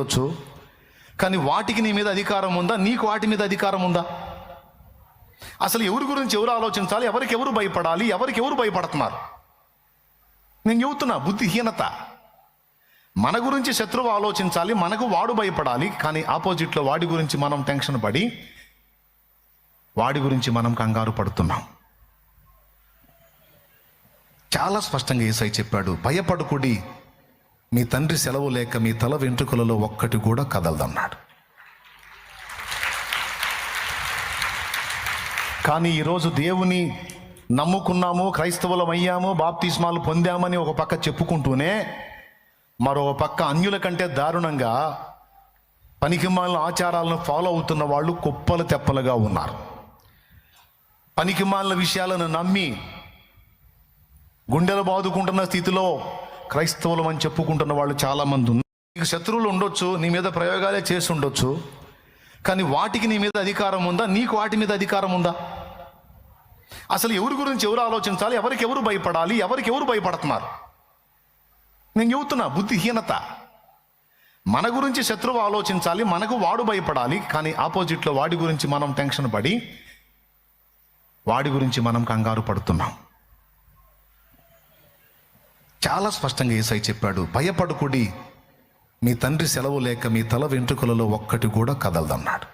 ఉండొచ్చు. కానీ వాటికి నీ మీద అధికారం ఉందా? నీకు వాటి మీద అధికారం ఉందా? అసలు ఎవరి గురించి ఎవరు ఆలోచించాలి? ఎవరికి ఎవరు భయపడాలి? ఎవరికి ఎవరు భయపడుతున్నారు? నేను చెబుతున్నా బుద్ధిహీనత. మన గురించి శత్రువు ఆలోచించాలి మనకు వాడు భయపడాలి కానీ ఆపోజిట్లో వాడి గురించి మనం టెన్షన్ పడి వాడి గురించి మనం కంగారు పడుతున్నాం. చాలా స్పష్టంగా ఏసై చెప్పాడు భయపడుకుడి మీ తండ్రి సెలవు లేక మీ తల వెంట్రుకలలో ఒక్కటి కూడా కదలదన్నాడు. కానీ ఈరోజు దేవుని నమ్ముకున్నాము క్రైస్తవులం అయ్యాము బాప్తిస్మాలు పొందామని ఒక పక్క చెప్పుకుంటూనే మరో పక్క అన్యుల కంటే దారుణంగా పనికిమాలిన ఆచారాలను ఫాలో అవుతున్న వాళ్ళు కుప్పలు తెప్పలుగా ఉన్నారు. పనికిమాలిన విషయాలను నమ్మి గుండెలు బాదుకుంటున్న స్థితిలో క్రైస్తవులం అని చెప్పుకుంటున్న వాళ్ళు చాలామంది ఉన్నారు. నీకు శత్రువులు ఉండొచ్చు నీ మీద ప్రయోగాలే చేసి ఉండొచ్చు కానీ వాటికి నీ మీద అధికారం ఉందా? నీకు వాటి మీద అధికారం ఉందా? అసలు ఎవరి గురించి ఎవరు ఆలోచించాలి? ఎవరికి ఎవరు భయపడాలి? ఎవరికి ఎవరు భయపడుతున్నారు? నేను చెబుతున్నా బుద్ధిహీనత. మన గురించి శత్రువు ఆలోచించాలి మనకు వాడు భయపడాలి కానీ ఆపోజిట్లో వాడి గురించి మనం టెన్షన్ పడి వాడి గురించి మనం కంగారు పడుతున్నాం. చాలా స్పష్టంగా ఏసై చెప్పాడు భయపడుకుడి. మీ తండ్రి సెలవు లేక మీ తల వెంట్రుకలలో ఒక్కటి కూడా కదలదన్నాడు.